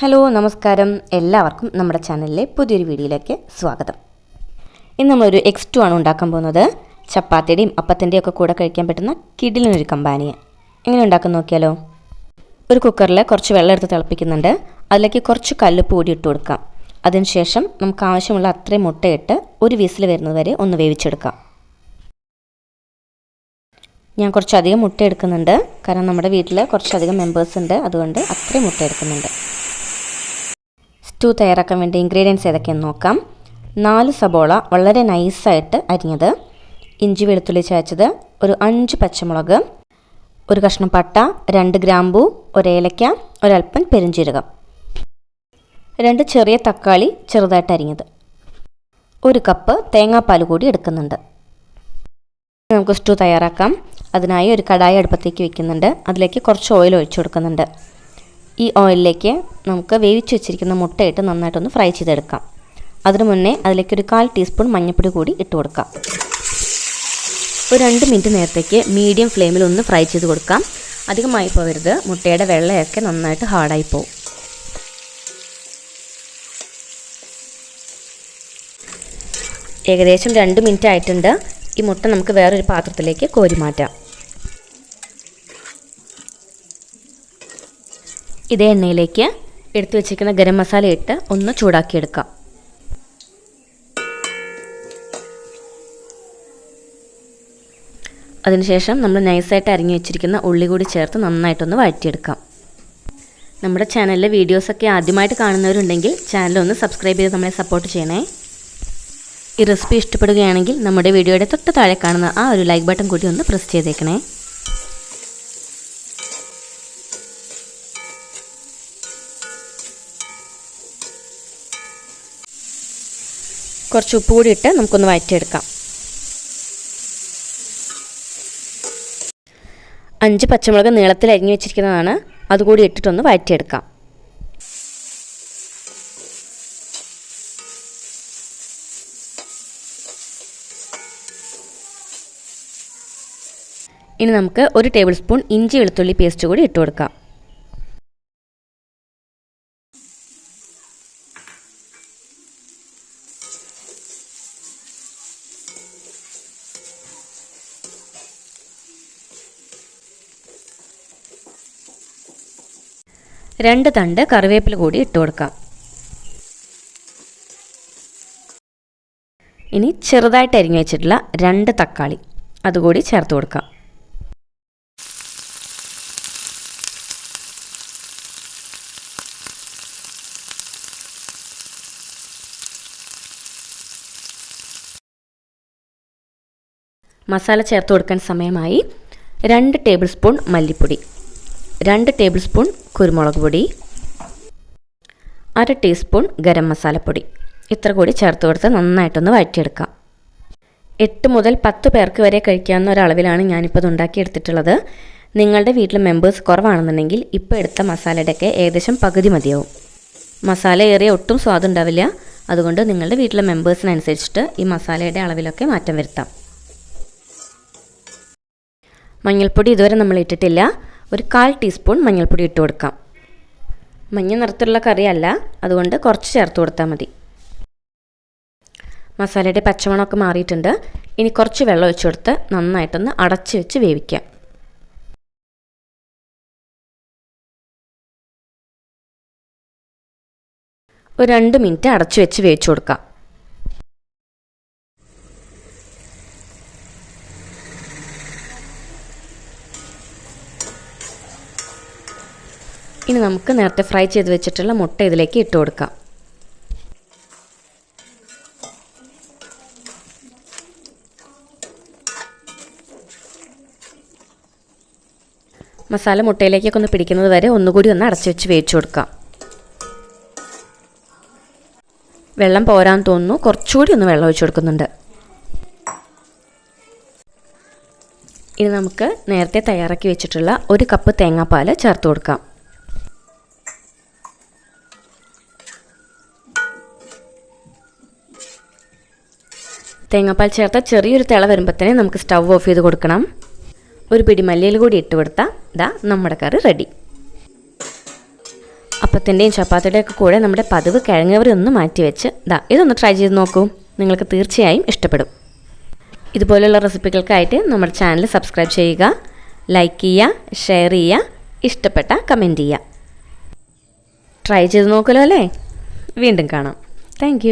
Hello നമസ്കാരം. എല്ലാവർക്കും നമ്മുടെ ചാനലിലെ പുതിയൊരു വീഡിയോയിലേക്ക് സ്വാഗതം. ഇന്ന് നമ്മളൊരു എക്സ് ടു ആണ് ഉണ്ടാക്കാൻ പോകുന്നത്. ചപ്പാത്തിയുടെയും അപ്പത്തിന്റെയും ഒക്കെ കൂടെ കഴിക്കാൻ പറ്റുന്ന കിഡിലിനൊരു കമ്പാനിയെ. എങ്ങനെ ഉണ്ടാക്കാൻ നോക്കിയാലോ? ഒരു കുക്കറിൽ കുറച്ച് വെള്ളം എടുത്ത് തിളപ്പിക്കുന്നുണ്ട്. അതിലേക്ക് കുറച്ച് കല്ല് പൂടി ഇട്ട് കൊടുക്കാം. അതിനുശേഷം നമുക്ക് ആവശ്യമുള്ള അത്രയും മുട്ടയിട്ട് ഒരു വിസിൽ വരുന്നതുവരെ ഒന്ന് വേവിച്ചെടുക്കാം. ഞാൻ കുറച്ചധികം മുട്ട എടുക്കുന്നുണ്ട്. കാരണം നമ്മുടെ വീട്ടിൽ കുറച്ചധികം മെമ്പേഴ്സ് ഉണ്ട്. അതുകൊണ്ട് അത്രയും മുട്ട എടുക്കുന്നുണ്ട്. സ്റ്റൂ തയ്യാറാക്കാൻ വേണ്ട ഇൻഗ്രീഡിയൻസ് ഏതൊക്കെയെന്ന് നോക്കാം. നാല് സബോള വളരെ നൈസായിട്ട് അരിഞ്ഞത്. ഇഞ്ചി വെളുത്തുള്ളി ചായച്ചത് ഒരു അഞ്ച് പച്ചമുളക് ഒരു കഷ്ണം പട്ട രണ്ട് ഗ്രാമ്പൂ ഒരേലയ്ക്ക ഒരൽപ്പം പെരുംജീരകം. രണ്ട് ചെറിയ തക്കാളി ചെറുതായിട്ട് അരിഞ്ഞത്. ഒരു കപ്പ് തേങ്ങാപ്പാൽ കൂടി എടുക്കുന്നുണ്ട്. നമുക്ക് സ്റ്റൂ തയ്യാറാക്കാം. അതിനായി ഒരു കടായി അടുപ്പത്തേക്ക് വെക്കുന്നുണ്ട്. അതിലേക്ക് കുറച്ച് ഓയിൽ ഒഴിച്ചു കൊടുക്കുന്നുണ്ട്. ഈ ഓയിലിലേക്ക് നമുക്ക് വേവിച്ച് വെച്ചിരിക്കുന്ന മുട്ടയിട്ട് നന്നായിട്ടൊന്ന് ഫ്രൈ ചെയ്തെടുക്കാം. അതിനു മുന്നേ അതിലേക്ക് ഒരു കാൽ ടീസ്പൂൺ മഞ്ഞൾപ്പൊടി കൂടി ഇട്ട് കൊടുക്കാം. ഒരു രണ്ട് മിനിറ്റ് നേരത്തേക്ക് മീഡിയം ഫ്ലെയിമിൽ ഒന്ന് ഫ്രൈ ചെയ്ത് കൊടുക്കാം. അധികമായി പോവരുത് മുട്ടയുടെ വെള്ളയൊക്കെ നന്നായിട്ട് ഹാർഡായി പോകും ഏകദേശം രണ്ട് മിനിറ്റ് ആയിട്ടുണ്ട്. ഈ മുട്ട നമുക്ക് വേറൊരു പാത്രത്തിലേക്ക് കോരി മാറ്റാം. ഇതേ എണ്ണയിലേക്ക് എടുത്തു വെച്ചിരിക്കുന്ന ഗരം മസാല ഇട്ട് ഒന്ന് ചൂടാക്കിയെടുക്കാം. അതിനുശേഷം നമ്മൾ നൈസായിട്ട് അരിഞ്ഞു വെച്ചിരിക്കുന്ന ഉള്ളി കൂടി ചേർത്ത് നന്നായിട്ടൊന്ന് വഴറ്റിയെടുക്കാം. നമ്മുടെ ചാനലിലെ വീഡിയോസൊക്കെ ആദ്യമായിട്ട് കാണുന്നവരുണ്ടെങ്കിൽ ചാനൽ ഒന്ന് സബ്സ്ക്രൈബ് ചെയ്ത് നമ്മളെ സപ്പോർട്ട് ചെയ്യണേ. ഈ റെസിപ്പി ഇഷ്ടപ്പെടുകയാണെങ്കിൽ നമ്മുടെ വീഡിയോയുടെ തൊട്ട് താഴെ കാണുന്ന ആ ഒരു ലൈക്ക് ബട്ടൺ കൂടി ഒന്ന് പ്രസ് ചെയ്തേക്കണേ. കുറച്ച് ഉപ്പ് കൂടി ഇട്ട് നമുക്കൊന്ന് വഴറ്റിയെടുക്കാം അഞ്ച് പച്ചമുളക് നീളത്തിൽ അരിഞ്ഞു വെച്ചിരിക്കുന്നതാണ്. അതുകൂടി ഇട്ടിട്ടൊന്ന് വഴറ്റിയെടുക്കാം ഇനി നമുക്ക് ഒരു ടേബിൾ സ്പൂൺ ഇഞ്ചി വെളുത്തുള്ളി പേസ്റ്റ് കൂടി ഇട്ട് കൊടുക്കാം രണ്ട് തണ്ട് കറിവേപ്പില കൂടി ഇട്ട് കൊടുക്കാം. ഇനി ചെറുതായിട്ട് അരിഞ്ഞു വെച്ചിട്ടുള്ള രണ്ട് തക്കാളി അതുകൂടി ചേർത്ത് കൊടുക്കാം. മസാല ചേർത്ത് കൊടുക്കാൻ സമയമായി രണ്ട് ടേബിൾ സ്പൂൺ മല്ലിപ്പൊടി. രണ്ട് ടേബിൾ സ്പൂൺ കുരുമുളക് പൊടി അര ടീസ്പൂൺ ഗരം മസാലപ്പൊടി ഇത്ര കൂടി ചേർത്ത് കൊടുത്ത് നന്നായിട്ടൊന്ന് വഴറ്റിയെടുക്കാം. എട്ട് മുതൽ പത്ത് പേർക്ക് വരെ കഴിക്കാവുന്ന ഒരളവിലാണ് ഞാനിപ്പോൾ ഇത് ഉണ്ടാക്കിയെടുത്തിട്ടുള്ളത്. നിങ്ങളുടെ വീട്ടിൽ മെമ്പേഴ്സ് കുറവാണെന്നുണ്ടെങ്കിൽ ഇപ്പോൾ എടുത്ത മസാലയുടെയൊക്കെ ഏകദേശം പകുതി മതിയാവും. മസാല ഏറിയ ഒട്ടും സ്വാദുണ്ടാവില്ല അതുകൊണ്ട് നിങ്ങളുടെ വീട്ടിലെ മെമ്പേഴ്സിനനുസരിച്ചിട്ട് ഈ മസാലയുടെ അളവിലൊക്കെ മാറ്റം വരുത്താം. മഞ്ഞൾപ്പൊടി ഇതുവരെ നമ്മൾ ഇട്ടിട്ടില്ല. ഒരു കാൽ ടീസ്പൂൺ മഞ്ഞൾപ്പൊടി ഇട്ട് കൊടുക്കാം. മഞ്ഞ നിറത്തിലുള്ള കറിയല്ല അതുകൊണ്ട് കുറച്ച് ചേർത്ത് കൊടുത്താൽ മതി. മസാലയുടെ പച്ചമണമൊക്കെ മാറിയിട്ടുണ്ട്. ഇനി കുറച്ച് വെള്ളം ഒഴിച്ചു കൊടുത്ത് നന്നായിട്ടൊന്ന് അടച്ച് വെച്ച് വേവിക്കാം. ഒരു രണ്ട് മിനിറ്റ് അടച്ചു വെച്ച് വേവിച്ചു കൊടുക്കാം. ഇനി നമുക്ക് നേരത്തെ ഫ്രൈ ചെയ്ത് വെച്ചിട്ടുള്ള മുട്ട ഇതിലേക്ക് ഇട്ട് കൊടുക്കാം. മസാല മുട്ടയിലേക്കൊക്കെ ഒന്ന് പിടിക്കുന്നത് വരെ ഒന്നുകൂടി ഒന്ന് അടച്ചു വെച്ച് വേവിച്ചു കൊടുക്കാം. വെള്ളം പോരാൻ തോന്നുന്നു. കുറച്ചുകൂടി ഒന്ന് വെള്ളം ഒഴിച്ചു കൊടുക്കുന്നുണ്ട്. ഇനി നമുക്ക് നേരത്തെ തയ്യാറാക്കി വെച്ചിട്ടുള്ള ഒരു കപ്പ് തേങ്ങാപ്പാൽ ചേർത്ത് കൊടുക്കാം. തേങ്ങാപ്പാൽ ചേർത്ത ചെറിയൊരു തിള വരുമ്പോഴത്തേനെ നമുക്ക് സ്റ്റൗ ഓഫ് ചെയ്ത് കൊടുക്കണം. ഒരു പിടി മല്ലിയിൽ കൂടി ഇട്ട് കൊടുത്താൽ ഇതാ നമ്മുടെ കറി റെഡി. അപ്പത്തിന്റെയും ചപ്പാത്തിയുടെയൊക്കെ കൂടെ നമ്മുടെ പതിവ് കിഴങ്ങവരി ഒന്ന് മാറ്റി വെച്ച് ദാ ഇതൊന്ന് ട്രൈ ചെയ്ത് നോക്കൂ. നിങ്ങൾക്ക് തീർച്ചയായും ഇഷ്ടപ്പെടും. ഇതുപോലെയുള്ള റെസിപ്പികൾക്കായിട്ട് നമ്മുടെ ചാനൽ സബ്സ്ക്രൈബ് ചെയ്യുക ലൈക്ക് ചെയ്യുക ഷെയർ ചെയ്യുക ഇഷ്ടപ്പെട്ട കമന്റ് ചെയ്യുക. ട്രൈ ചെയ്ത് നോക്കുമല്ലോ അല്ലേ? വീണ്ടും കാണാം. താങ്ക്